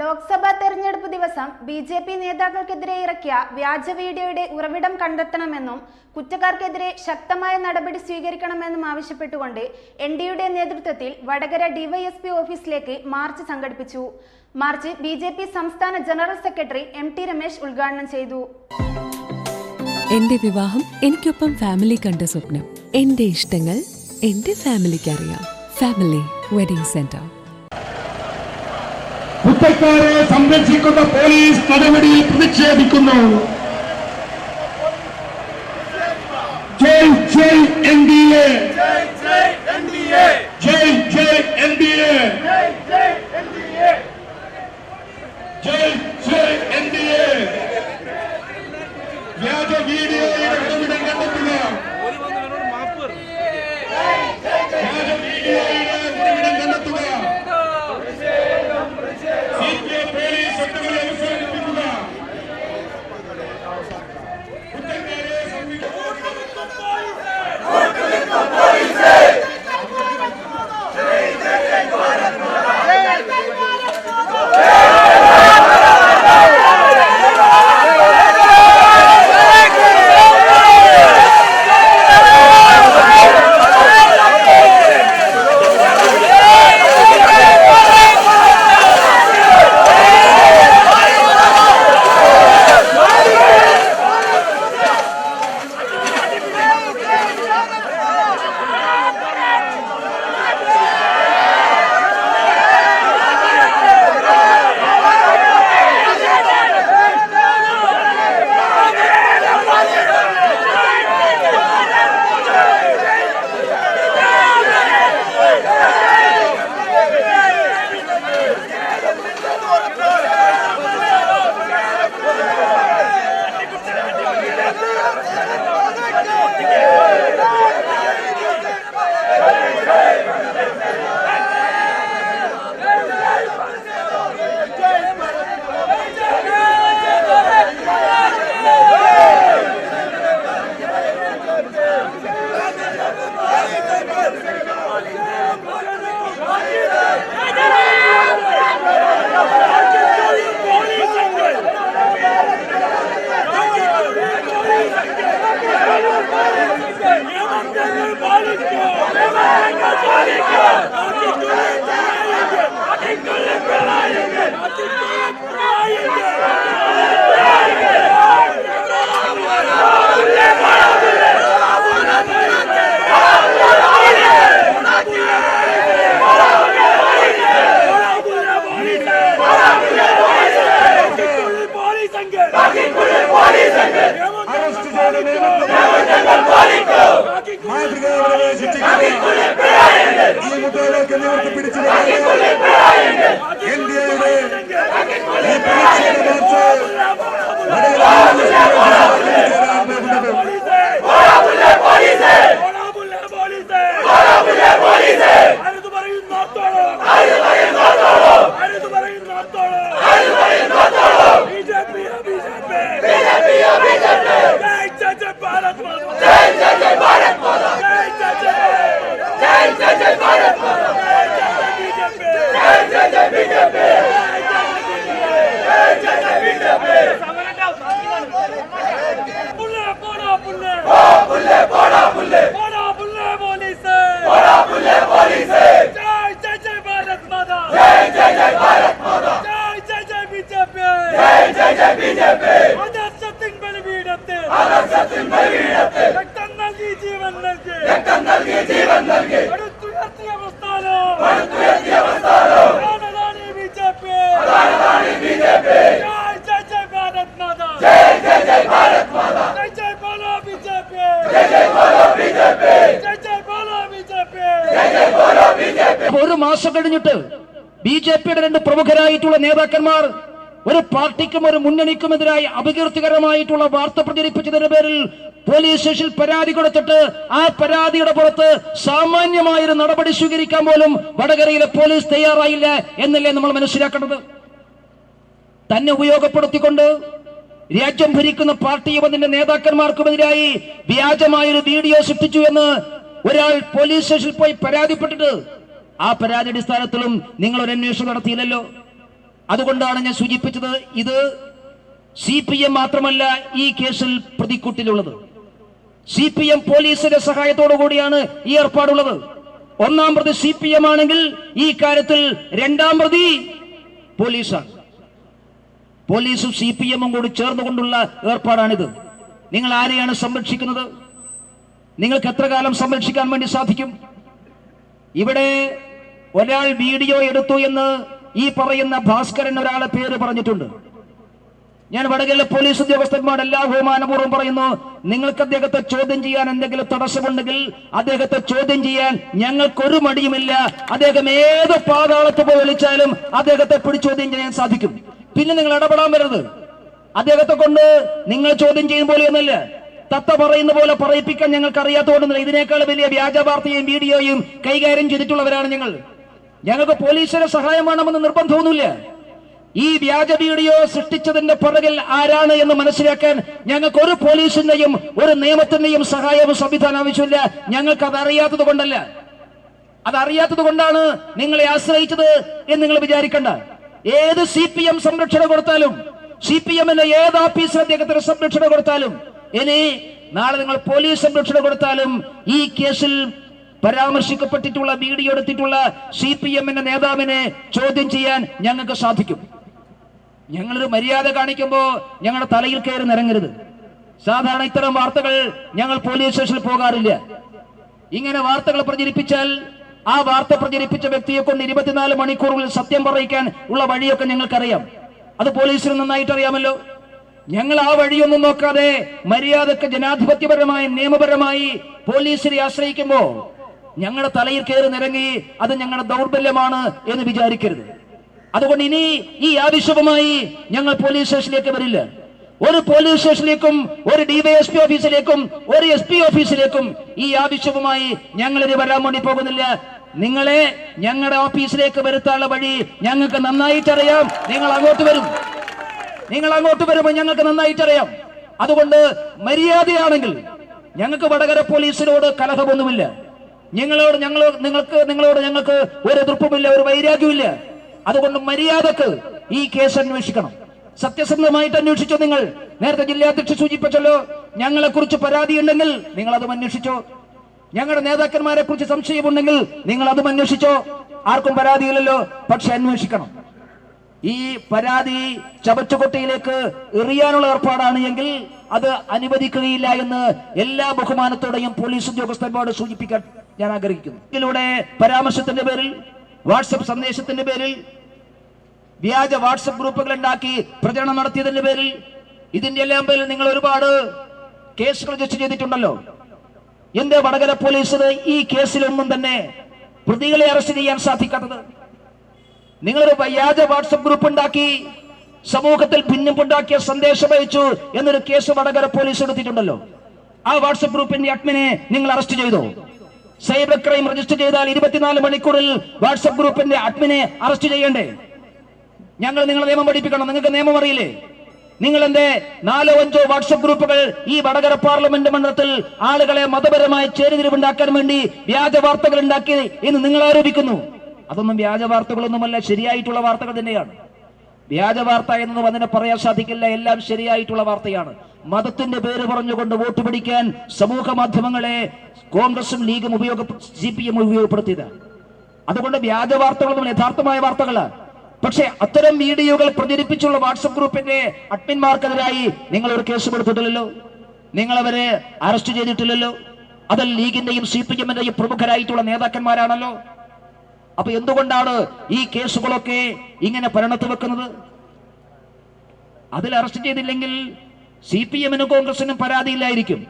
ലോക്സഭാ തെരഞ്ഞെടുപ്പ് ദിവസം B J P നേതാക്കൾക്കെതിരെ ഇറക്കിയ വ്യാജ വീഡിയോയുടെ ഉറവിടം കണ്ടെത്തണമെന്നും കുറ്റക്കാർക്കെതിരെ ശക്തമായ നടപടി സ്വീകരിക്കണമെന്നും ആവശ്യപ്പെട്ടുകൊണ്ട് എൻ ഡിയുടെ നേതൃത്വത്തിൽ വടകര ഡിവൈഎസ്പി ഓഫീസിലേക്ക് മാർച്ച് സംഘടിപ്പിച്ചു. മാർച്ച് ബി ജെ പി സംസ്ഥാന general secretary M T Ramesh ഉദ്ഘാടനം ചെയ്തു. എന്റെ വിവാഹം എനിക്കൊപ്പം ഫാമിലി കണ്ട സ്വപ്നം. എന്റെ ഇഷ്ടങ്ങൾ എന്റെ ഫാമിലിക്ക് അറിയാം. Family wedding centre. കുറ്റക്കാരെ സംരക്ഷിക്കുന്ന പോലീസ് നടപടിയിൽ പ്രതിഷേധിക്കുന്നു. ജയ് ജയ് എൻ ഡി എ. ജയ് ജയ് എൻ ഡി എ. ജയ് 对。了还有 ആദർശത്തിൻ ബലിപീഠത്തിൽ ആദർശത്തിൻ ബലിപീഠത്തിൽ രക്തം നൽകി ജീവൻ നൽകി. രക്തം നൽകി ജീവൻ നൽകി. അടുത്തുയർത്തിയ പ്രസ്ഥാനം അടുത്തുയർത്തിയ പ്രസ്ഥാനം അതാണ് ബിജെപി അതാണ് ബിജെപി ജയ് ജയ് ജയ് ഭാരത് മാതാ. ജയ് ജയ് ജയ് ഭാരത് ജയ് ജയ് ബോലോ ബിജെപി ജയ് ജയ് ബോലോ ബിജെപി ജയ് ജയ് ബോലോ ബിജെപി ജയ് ജയ് ബോലോ ബിജെപി ഒരു മാസം കഴിഞ്ഞിട്ട് ബി ജെ പിയുടെ രണ്ട് പ്രമുഖരായിട്ടുള്ള നേതാക്കന്മാർ ഒരു പാർട്ടിക്കും ഒരു മുന്നണിക്കും മുന്നണിക്കുമെതിരായി അപകീർത്തികരമായിട്ടുള്ള വാർത്ത പ്രചരിപ്പിച്ചതിന്റെ പേരിൽ പോലീസ് സ്റ്റേഷനിൽ പരാതി കൊടുത്തിട്ട് ആ പരാതിയുടെ പുറത്ത് സാമാന്യമായൊരു നടപടി സ്വീകരിക്കാൻ പോലും വടകരയിലെ പോലീസ് തയ്യാറായില്ല എന്നല്ലേ നമ്മൾ മനസ്സിലാക്കേണ്ടത്? തന്നെ ഉപയോഗപ്പെടുത്തിക്കൊണ്ട് രാജ്യം ഭരിക്കുന്ന പാർട്ടിയും അതിന്റെ നേതാക്കന്മാർക്കുമെതിരായി വ്യാജമായൊരു വീഡിയോ സൃഷ്ടിച്ചു എന്ന് ഒരാൾ പോലീസ് സ്റ്റേഷനിൽ പോയി പരാതിപ്പെട്ടിട്ട് ആ പരാതി അടിസ്ഥാനത്തിലും നിങ്ങൾ ഒരു അന്വേഷണം നടത്തിയില്ലല്ലോ. അതുകൊണ്ടാണ് ഞാൻ സൂചിപ്പിച്ചത് ഇത് സി പി എം മാത്രമല്ല ഈ കേസിൽ പ്രതിക്കൂട്ടിലുള്ളത്. സി പി എം പോലീസിന്റെ സഹായത്തോടു കൂടിയാണ് ഈ ഏർപ്പാടുള്ളത്. ഒന്നാം പ്രതി സി പി എം ആണെങ്കിൽ ഈ കാര്യത്തിൽ രണ്ടാം പ്രതി പോലീസാണ്. പോലീസും സി പി എമ്മും കൂടി ചേർന്നുകൊണ്ടുള്ള ഏർപ്പാടാണിത്. നിങ്ങൾ ആരെയാണ് സംരക്ഷിക്കുന്നത്? നിങ്ങൾക്ക് എത്ര കാലം സംരക്ഷിക്കാൻ വേണ്ടി സാധിക്കും? ഇവിടെ ഒരാൾ വീഡിയോ എടുത്തു എന്ന് ഈ പറയുന്ന ഭാസ്കരൻ ഒരാളെ പേര് പറഞ്ഞിട്ടുണ്ട്. ഞാൻ വടകരയിലെ പോലീസ് ഉദ്യോഗസ്ഥന്മാർ എല്ലാ ബഹുമാനപൂർവം പറയുന്നു നിങ്ങൾക്ക് അദ്ദേഹത്തെ ചോദ്യം ചെയ്യാൻ എന്തെങ്കിലും തടസ്സമുണ്ടെങ്കിൽ അദ്ദേഹത്തെ ചോദ്യം ചെയ്യാൻ ഞങ്ങൾക്കൊരു മടിയുമില്ല. അദ്ദേഹം ഏത് പാതാളത്ത് പോയി വിളിച്ചാലും അദ്ദേഹത്തെ പിടിച്ചോദ്യം ചെയ്യാൻ സാധിക്കും. പിന്നെ നിങ്ങൾ ഇടപെടാൻ വരരുത്. അദ്ദേഹത്തെ കൊണ്ട് നിങ്ങൾ ചോദ്യം ചെയ്യും പോലെയൊന്നല്ല തത്ത പറയുന്ന പോലെ പറയിപ്പിക്കാൻ ഞങ്ങൾക്ക് അറിയാത്തതുകൊണ്ടൊന്നുമില്ല ഇതിനേക്കാൾ വലിയ വ്യാജ വാർത്തയും വീഡിയോയും കൈകാര്യം ചെയ്തിട്ടുള്ളവരാണ് ഞങ്ങൾ. ഞങ്ങൾക്ക് പോലീസിന്റെ സഹായം വേണമെന്ന് നിർബന്ധമൊന്നുമില്ല. ഈ വ്യാജ വീഡിയോ സൃഷ്ടിച്ചതിന്റെ പുറകിൽ ആരാണ് എന്ന് മനസ്സിലാക്കാൻ ഞങ്ങൾക്ക് ഒരു പോലീസിന്റെയും ഒരു നിയമത്തിന്റെയും സഹായവും സംവിധാനം ആവശ്യമില്ല. ഞങ്ങൾക്ക് അത് അറിയാത്തത് കൊണ്ടല്ല. അതറിയാത്തത് കൊണ്ടാണ് നിങ്ങളെ ആശ്രയിച്ചത് എന്ന് നിങ്ങൾ വിചാരിക്കണ്ട. ഏത് സി പി എം സംരക്ഷണം കൊടുത്താലും സി പി എമ്മിന്റെ ഏത് ഓഫീസിൽ അദ്ദേഹത്തിന് സംരക്ഷണം കൊടുത്താലും ഇനി നാളെ നിങ്ങൾ പോലീസ് സംരക്ഷണം കൊടുത്താലും ഈ കേസിൽ പരാമർശിക്കപ്പെട്ടിട്ടുള്ള വീഡിയോ എടുത്തിട്ടുള്ള സി പി എമ്മിന്റെ നേതാവിനെ ചോദ്യം ചെയ്യാൻ ഞങ്ങൾക്ക് സാധിക്കും. ഞങ്ങളൊരു മര്യാദ കാണിക്കുമ്പോൾ ഞങ്ങളുടെ തലയിൽ കയറി നിറങ്ങരുത് സാധാരണ ഇത്തരം വാർത്തകൾ ഞങ്ങൾ പോലീസ് സ്റ്റേഷനിൽ പോകാറില്ല. ഇങ്ങനെ വാർത്തകൾ പ്രചരിപ്പിച്ചാൽ ആ വാർത്ത പ്രചരിപ്പിച്ച വ്യക്തിയെ കൊണ്ട് ഇരുപത്തിനാല് മണിക്കൂറുകളിൽ സത്യം പറയിക്കാൻ ഉള്ള വഴിയൊക്കെ ഞങ്ങൾക്കറിയാം. അത് പോലീസിന് നന്നായിട്ട് അറിയാമല്ലോ. ഞങ്ങൾ ആ വഴിയൊന്നും നോക്കാതെ മര്യാദയ്ക്ക് ജനാധിപത്യപരമായി നിയമപരമായി പോലീസിനെ ആശ്രയിക്കുമ്പോ ഞങ്ങളുടെ തലയിൽ കയറി നിരങ്ങി അത് ഞങ്ങളുടെ ദൗർബല്യമാണ് എന്ന് വിചാരിക്കരുത്. അതുകൊണ്ട് ഇനി ഈ ആവശ്യവുമായി ഞങ്ങൾ പോലീസ് സ്റ്റേഷനിലേക്ക് വരില്ല. ഒരു പോലീസ് സ്റ്റേഷനിലേക്കും ഒരു ഡിവൈഎസ്പി ഓഫീസിലേക്കും ഒരു എസ് പി ഓഫീസിലേക്കും ഈ ആവശ്യവുമായി ഞങ്ങൾ ഇനി വരാൻ വേണ്ടി പോകുന്നില്ല. നിങ്ങളെ ഞങ്ങളുടെ ഓഫീസിലേക്ക് വരുത്താനുള്ള വഴി ഞങ്ങൾക്ക് നന്നായിട്ടറിയാം. നിങ്ങൾ അങ്ങോട്ട് വരും. നിങ്ങൾ അങ്ങോട്ട് വരുമ്പോൾ ഞങ്ങൾക്ക് നന്നായിട്ടറിയാം. അതുകൊണ്ട് മര്യാദയാണെങ്കിൽ ഞങ്ങൾക്ക് വടകര പോലീസിനോട് കലഹമൊന്നുമില്ല. നിങ്ങളോട് ഞങ്ങൾ നിങ്ങൾക്ക് നിങ്ങളോട് ഞങ്ങൾക്ക് ഒരു എതിർപ്പുമില്ല ഒരു വൈരാഗ്യമില്ല അതുകൊണ്ട് മര്യാദയ്ക്ക് ഈ കേസ് അന്വേഷിക്കണം. സത്യസന്ധമായിട്ട് അന്വേഷിച്ചോ നിങ്ങൾ? നേരത്തെ ജില്ലാധ്യക്ഷ സൂചിപ്പിച്ചല്ലോ ഞങ്ങളെ കുറിച്ച് പരാതി ഉണ്ടെങ്കിൽ നിങ്ങൾ അതും അന്വേഷിച്ചോ. ഞങ്ങളുടെ നേതാക്കന്മാരെ കുറിച്ച് സംശയമുണ്ടെങ്കിൽ നിങ്ങൾ അതും അന്വേഷിച്ചോ. ആർക്കും പരാതിയില്ലല്ലോ പക്ഷെ അന്വേഷിക്കണം. ഈ പരാതി ചവച്ചുകൊട്ടയിലേക്ക് എറിയാനുള്ള ഏർപ്പാടാണ് എങ്കിൽ അത് അനുവദിക്കുകയില്ല എന്ന് എല്ലാ ബഹുമാനത്തോടെയും പോലീസ് ഉദ്യോഗസ്ഥന്മാരോട് സൂചിപ്പിക്കാൻ ഞാൻ ആഗ്രഹിക്കുന്നു. ഇതിലൂടെ പരാമർശത്തിന്റെ പേരിൽ വാട്സപ്പ് സന്ദേശത്തിന്റെ പേരിൽ വ്യാജ വാട്സപ്പ് ഗ്രൂപ്പുകൾ ഉണ്ടാക്കി പ്രചരണം നടത്തിയതിന്റെ പേരിൽ ഇതിന്റെ എല്ലാം പേരിൽ നിങ്ങൾ ഒരുപാട് കേസുകൾ രജിസ്റ്റർ ചെയ്തിട്ടുണ്ടല്ലോ. എന്റെ വടകര പോലീസിന് ഈ കേസിലൊന്നും തന്നെ പ്രതികളെ അറസ്റ്റ് ചെയ്യാൻ സാധിക്കാത്തത്. നിങ്ങളൊരു വ്യാജ വാട്സപ്പ് ഗ്രൂപ്പ് ഉണ്ടാക്കി സമൂഹത്തിൽ ഭിന്നിപ്പുണ്ടാക്കിയ സന്ദേശം അയച്ചു എന്നൊരു കേസ് വടകര പോലീസ് എടുത്തിട്ടുണ്ടല്ലോ. ആ വാട്സപ്പ് ഗ്രൂപ്പിന്റെ അഡ്മിനെ നിങ്ങൾ അറസ്റ്റ് ചെയ്തോ? സൈബർ ക്രൈം രജിസ്റ്റർ ചെയ്താൽ ഇരുപത്തിനാല് മണിക്കൂറിൽ വാട്സപ്പ് ഗ്രൂപ്പിന്റെ അഡ്മിനെ അറസ്റ്റ് ചെയ്യണ്ടേ? ഞങ്ങൾ നിങ്ങളെ നിയമം പഠിപ്പിക്കണം. നിങ്ങൾക്ക് നിയമം അറിയില്ലേ? നിങ്ങൾ എന്റെ നാലോ അഞ്ചോ വാട്സപ്പ് ഗ്രൂപ്പുകൾ ഈ വടകര പാർലമെന്റ് മണ്ഡലത്തിൽ ആളുകളെ മതപരമായി ചേരുതിരിവുണ്ടാക്കാൻ വേണ്ടി വ്യാജ വാർത്തകൾ ഉണ്ടാക്കി എന്ന് നിങ്ങൾ ആരോപിക്കുന്നു? അതൊന്നും വ്യാജ വാർത്തകളൊന്നുമല്ല ശരിയായിട്ടുള്ള വാർത്തകൾ തന്നെയാണ്. വ്യാജ വാർത്ത എന്നൊന്നും അതിനെ പറയാൻ സാധിക്കില്ല. എല്ലാം ശരിയായിട്ടുള്ള വാർത്തയാണ്. മതത്തിന്റെ പേര് പറഞ്ഞുകൊണ്ട് വോട്ട് പിടിക്കാൻ സമൂഹ മാധ്യമങ്ങളെ കോൺഗ്രസും ലീഗും ഉപയോഗ സി പി എം ഉപയോഗപ്പെടുത്തിയത്. അതുകൊണ്ട് വ്യാജ വാർത്തകളൊന്നും യഥാർത്ഥമായ വാർത്തകളാണ് പക്ഷേ അത്തരം വീഡിയോകൾ പ്രചരിപ്പിച്ചുള്ള വാട്സപ്പ് ഗ്രൂപ്പിന്റെ അഡ്മിന്മാർക്കെതിരായി നിങ്ങൾ ഒരു കേസ് കൊടുത്തിട്ടില്ലല്ലോ നിങ്ങൾ അവരെ അറസ്റ്റ് ചെയ്തിട്ടില്ലല്ലോ? അതിൽ ലീഗിന്റെയും സി പി എമ്മിന്റെയും പ്രമുഖരായിട്ടുള്ള നേതാക്കന്മാരാണല്ലോ? അപ്പൊ എന്തുകൊണ്ടാണ് ഈ കേസുകളൊക്കെ ഇങ്ങനെ പരിണത്ത് വെക്കുന്നത്? അതിൽ അറസ്റ്റ് ചെയ്തില്ലെങ്കിൽ സി പി എമ്മിനും കോൺഗ്രസിനും പരാതിയില്ലായിരിക്കും.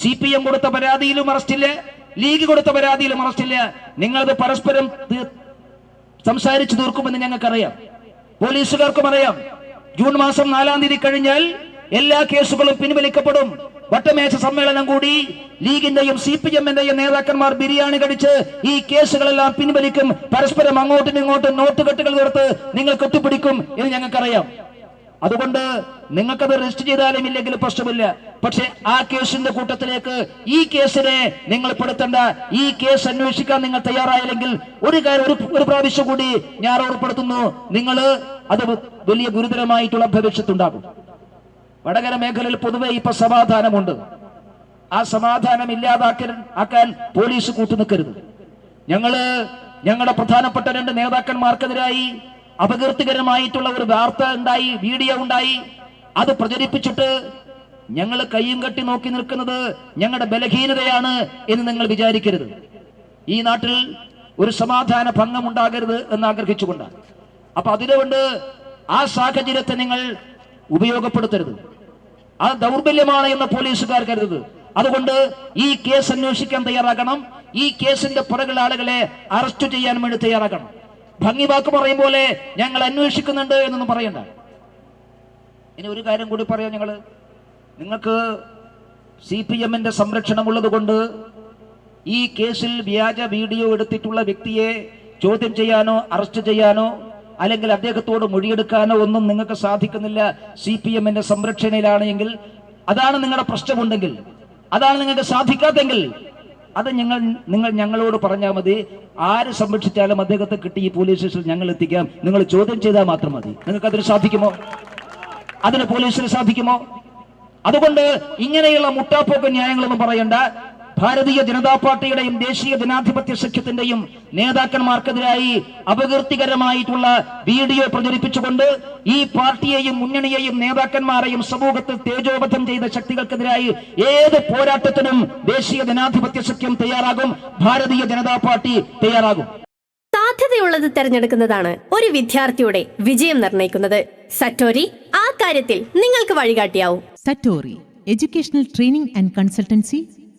സി പി എം കൊടുത്ത പരാതിയിലും അറസ്റ്റില്ല ലീഗ് കൊടുത്ത പരാതിയിലും അറസ്റ്റില്ല. നിങ്ങളത് പരസ്പരം സംസാരിച്ചു തീർക്കുമെന്ന് ഞങ്ങൾക്കറിയാം. പോലീസുകാർക്കും അറിയാം. ജൂൺ മാസം നാലാം തീയതി കഴിഞ്ഞാൽ എല്ലാ കേസുകളും പിൻവലിക്കപ്പെടും. വട്ടമേശ സമ്മേളനം കൂടി ലീഗിന്റെയും സി പി എമ്മിന്റെയും നേതാക്കന്മാർ ബിരിയാണി കടിച്ച് ഈ കേസുകളെല്ലാം പിൻവലിക്കും. പരസ്പരം അങ്ങോട്ടും ഇങ്ങോട്ടും നോട്ടുകെട്ടുകൾ തീർത്ത് നിങ്ങൾ കെട്ടിപ്പിടിക്കും എന്ന് ഞങ്ങൾക്കറിയാം. അതുകൊണ്ട് നിങ്ങൾക്കത് രജിസ്റ്റർ ചെയ്താലും ഇല്ലെങ്കിൽ പ്രശ്നമില്ല. പക്ഷെ ആ കേസിന്റെ കൂട്ടത്തിലേക്ക് ഈ കേസിനെ നിങ്ങൾ പെടുത്തേണ്ട. ഈ കേസ് അന്വേഷിക്കാൻ നിങ്ങൾ തയ്യാറായില്ലെങ്കിൽ ഒരു കാര്യം ഒരു ഒരു പ്രാവശ്യം കൂടി ഞാൻ ഓർപ്പെടുത്തുന്നു നിങ്ങൾ അത് വലിയ ഗുരുതരമായിട്ടുള്ള ഭവിഷ്യത്തുണ്ടാകും. വടകര മേഖലയിൽ പൊതുവെ ഇപ്പൊ സമാധാനമുണ്ട്. ആ സമാധാനം ഇല്ലാതാക്കാൻ ആക്കാൻ പോലീസ് കൂട്ടുനിൽക്കരുത് ഞങ്ങൾ ഞങ്ങളുടെ പ്രധാനപ്പെട്ട രണ്ട് നേതാക്കന്മാർക്കെതിരായി അപകീർത്തികരമായിട്ടുള്ള ഒരു വാർത്ത ഉണ്ടായി വീഡിയോ ഉണ്ടായി. അത് പ്രചരിപ്പിച്ചിട്ട് ഞങ്ങൾ കയ്യും കെട്ടി നോക്കി നിൽക്കുന്നത് ഞങ്ങളുടെ ബലഹീനതയാണ് എന്ന് നിങ്ങൾ വിചാരിക്കരുത്. ഈ നാട്ടിൽ ഒരു സമാധാന ഭംഗം ഉണ്ടാകരുത് എന്ന് ആഗ്രഹിച്ചുകൊണ്ടാണ്. അപ്പൊ അതിനുകൊണ്ട് ആ സാഹചര്യത്തെ നിങ്ങൾ ഉപയോഗപ്പെടുത്തരുത്. അത് ദൗർബല്യമാണ് എന്ന് പോലീസുകാർ കരുതരുത് അതുകൊണ്ട് ഈ കേസ് അന്വേഷിക്കാൻ തയ്യാറാക്കണം ഈ കേസിന്റെ പുറകിൽ ആളുകളെ അറസ്റ്റ് ചെയ്യാൻ വേണ്ടി തയ്യാറാക്കണം ഭംഗി വാക്ക് പറയും പോലെ ഞങ്ങൾ അന്വേഷിക്കുന്നുണ്ട് എന്നൊന്നും പറയണ്ട. ഇനി ഒരു കാര്യം കൂടി പറയാം ഞങ്ങൾ നിങ്ങൾക്ക് സി പി എമ്മിന്റെ സംരക്ഷണമുള്ളത് കൊണ്ട് ഈ കേസിൽ വ്യാജ വീഡിയോ എടുത്തിട്ടുള്ള വ്യക്തിയെ ചോദ്യം ചെയ്യാനോ അറസ്റ്റ് ചെയ്യാനോ അല്ലെങ്കിൽ അദ്ദേഹത്തോട് മൊഴിയെടുക്കാനോ ഒന്നും നിങ്ങൾക്ക് സാധിക്കുന്നില്ല. സി പി എമ്മിന്റെ സംരക്ഷണയിലാണ് എങ്കിൽ അതാണ് നിങ്ങളുടെ പ്രശ്നമുണ്ടെങ്കിൽ അതാണ് നിങ്ങൾക്ക് സാധിക്കാത്തെങ്കിൽ അത് ഞങ്ങൾ നിങ്ങൾ ഞങ്ങളോട് പറഞ്ഞാൽ മതി. ആര് സംരക്ഷിച്ചാലും അദ്ദേഹത്തെ കിട്ടി ഈ പോലീസ് സ്റ്റേഷനിൽ ഞങ്ങൾ എത്തിക്കാം. നിങ്ങൾ ചോദ്യം ചെയ്താൽ മാത്രം മതി. നിങ്ങൾക്ക് അതിന് സാധിക്കുമോ? അതിന് പോലീസിന് സാധിക്കുമോ? അതുകൊണ്ട് ഇങ്ങനെയുള്ള മുട്ടാപ്പോക്ക് ന്യായങ്ങളൊന്നും പറയണ്ട. ഭാരതീയ ജനതാ പാർട്ടിയുടെയും ദേശീയ ജനാധിപത്യ സഖ്യത്തിന്റെയും നേതാക്കന്മാർക്കെതിരായി അപകീർത്തികരമായിട്ടുള്ള വീഡിയോ പ്രചരിപ്പിച്ചുകൊണ്ട് ഈ പാർട്ടിയെയും മുന്നണിയെയും നേതാക്കന്മാരെയും സമൂഹത്തിൽ തേജോബദ്ധം ചെയ്ത ശക്തികൾക്കെതിരായി ഏത് പോരാട്ടത്തിനും ദേശീയ ജനാധിപത്യ സഖ്യം തയ്യാറാകും. ഭാരതീയ ജനതാ പാർട്ടി തയ്യാറാകും. സാധ്യതയുള്ളത് തിരഞ്ഞെടുക്കുന്നതാണ് ഒരു വിദ്യാർത്ഥിയുടെ വിജയം നിർണയിക്കുന്നത്. സറ്റോരി ആ കാര്യത്തിൽ നിങ്ങൾക്ക് വഴികാട്ടിയാവും. Satori educational training and Consultancy